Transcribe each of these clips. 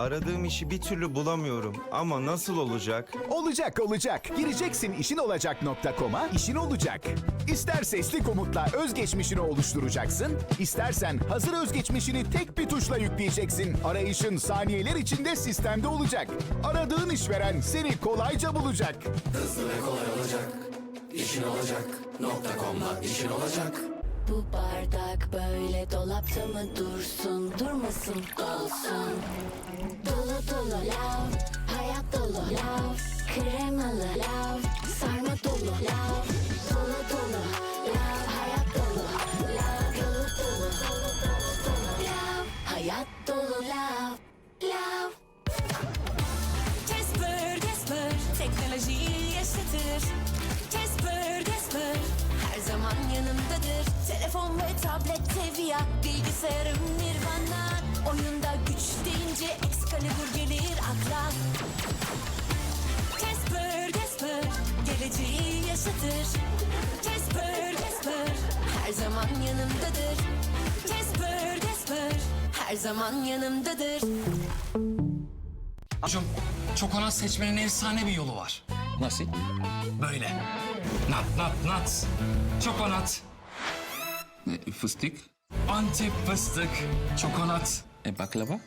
Aradığım işi bir türlü bulamıyorum ama nasıl olacak? Olacak olacak. Gireceksin işinolacak.com'a işin olacak. İster sesli komutla özgeçmişini oluşturacaksın, istersen hazır özgeçmişini tek bir tuşla yükleyeceksin. Arayışın saniyeler içinde sistemde olacak. Aradığın işveren seni kolayca bulacak. Hızlı ve kolay olacak. İşin olacak. Nokta com'la işin olacak. Bu bardak böyle dolapta mı dursun? Durmasın dolsun. Dolu dolu lav Hayat Tevya, bilgisayarım Nirvana. Oyunda güç deyince Excalibur gelir akla. Casper, Casper geleceği yaşatır. Casper, Casper her zaman yanımdadır. Casper, Casper her zaman yanımdadır. Acun, çokonat seçmenin efsane bir yolu var. Nasıl? Böyle. Nat, nat, nat. Çokonat. Fıstık, Antep fıstık. Çokonat. e, baklava.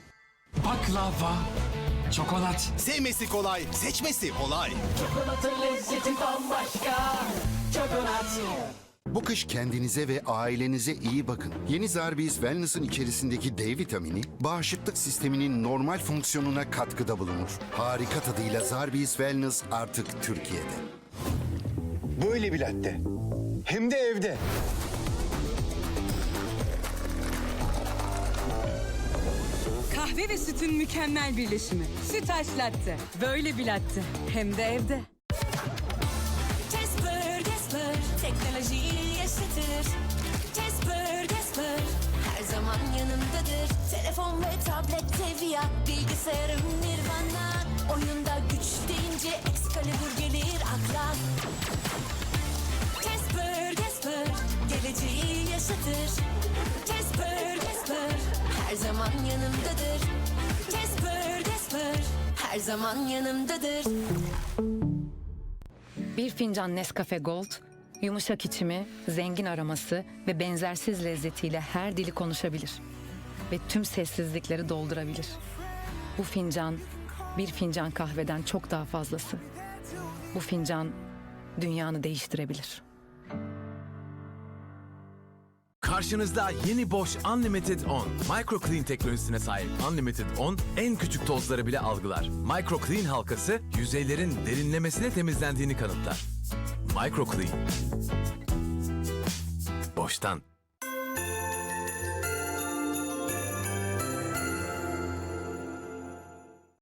Baklava. Çokonat. Sevmesi kolay, seçmesi kolay. Bu kış kendinize ve ailenize iyi bakın. Yeni Zarbeez Wellness'ın içerisindeki D vitamini bağışıklık sisteminin normal fonksiyonuna katkıda bulunur. Harika tadıyla Zarbeez Wellness artık Türkiye'de. Böyle bir latte. Hem de evde. Kahve ve sütün mükemmel birleşimi. Sütaş latte. Böyle bir latte. Hem de evde. Casper, Casper teknolojiyi yaşatır. Casper, Casper her zaman yanımdadır. Telefon ve tablet Tevya, bilgisayarım Nirvana. Oyunda güç deyince Excalibur gelir zaman yanımdadır. Casper, Casper her zaman yanımdadır. Bir fincan Nescafe Gold, yumuşak içimi, zengin aroması ve benzersiz lezzetiyle her dili konuşabilir. Ve tüm sessizlikleri doldurabilir. Bu fincan, bir fincan kahveden çok daha fazlası. Bu fincan, dünyanı değiştirebilir. Karşınızda yeni Bosch Unlimited On. Micro Clean teknolojisine sahip Unlimited On en küçük tozları bile algılar. Micro Clean halkası yüzeylerin derinlemesine temizlendiğini kanıtlar. Micro Clean. Boş'tan.